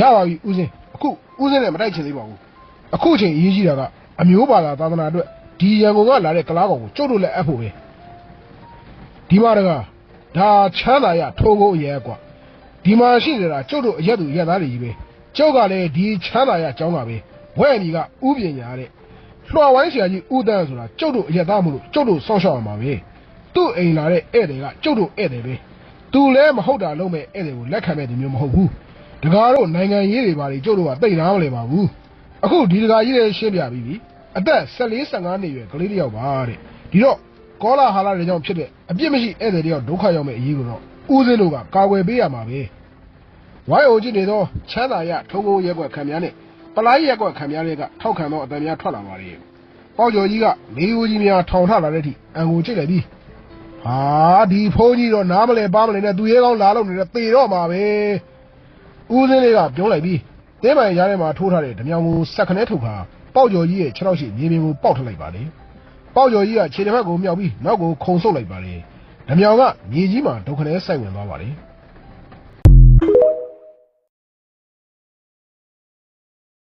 ရပါပြီဦးစင်းအခုဦးစင်းနဲ့မတိုက်ချင်သေးပါဘူးအခုအချိန်အရေးကြီးတာကအမျိုးပါလာသာသနာအတွက်ဒီရန်ကုန်ကလာတဲ့ကလားကောင်ကိုကျုပ်တို့လည်းအပ်ဖို့ပဲဒီမှာတကားဒါချမ်းသာရထုံးကုန်အရဲကွာဒီမှာရှိနေတာကျုပ်တို့အရက်သူရက်သားတွေကြီးပဲကျုပ်ကလည်းဒီချမ်းသာရကျောင်းတာပဲဝဲဒီကဥပညာတဲ့လွှာဝိုင်းဆရာကြီးဥဒန်းဆိုတာကျုပ်တို့အရက်သားမလို့ကျုပ်တို့စောင့်ရှောက်ရမှာပဲသူ့အိမ်လာတဲ့ဧည့်သည်ကကျုပ်တို့ဧည့်သည်ပဲသူလည်းမဟုတ်တာလုံးမဲ့ဧည့်သည်ကိုလက်ခံမဲ့ဒီမျိုးမဟုတ်ဘူး ဒကာတို့နိုင်ငံရေးတွေပါလေကျုပ်တို့ကတိတ်နားမလဲပါဘူးအခုဒီဒကာကြီးတွေရှင်းပြပြီးပြီအသက်14 15နှစ်ရွယ်ကလေးတစ်ယောက်ပါတဲ့ဒီတော့ကောလာဟာလာတွေကြောင့်ဖြစ်တဲ့အပြစ်မရှိဧည့်သည်တယောက်ဒုက္ခရောက်မဲ့အရေးကိုတော့ဦးစင်းတို့ကကာကွယ်ပေးရမှာပဲဝိုင်းအိုကြည့်နေတော့ချမ်းသာရထုံးကုန်ရက်ွက်ခံများနဲ့ပလိုက်ရက်ွက်ခံများတွေကထောက်ခံတော့အတန်များထွက်လာပါလေပေါ့ကျော်ကြီးကလေးဦးကြီးများထောင်ထလာတဲ့အထိအံကိုကြည့်လိုက်ပြီဟာဒီဖုန်းကြီးတော့နားမလဲပါမလဲနဲ့သူရဲကောင်းလာလို့နေတဲ့သေတော့မှာပဲ ဦးစင်းလေးကပြောလိုက်ပြီးတင်းပိုင်ရားထဲမှာထိုးထားတဲ့ဓမြောင်ကိုစက်ခနဲထုတ်ခါပေါက်ကျော်ကြီးရဲ့ခြေထောက်ရှိမြေပြင်ကိုပေါက်ထလိုက်ပါလေပေါက်ကျော်ကြီးကခြေတစ်ဖက်ကိုမြောက်ပြီးနောက်ကိုခုံဆုပ်လိုက်ပါလေဓမြောင်ကမြေကြီးမှာဒုက္ခနဲစိုက်ဝင်သွားပါလေ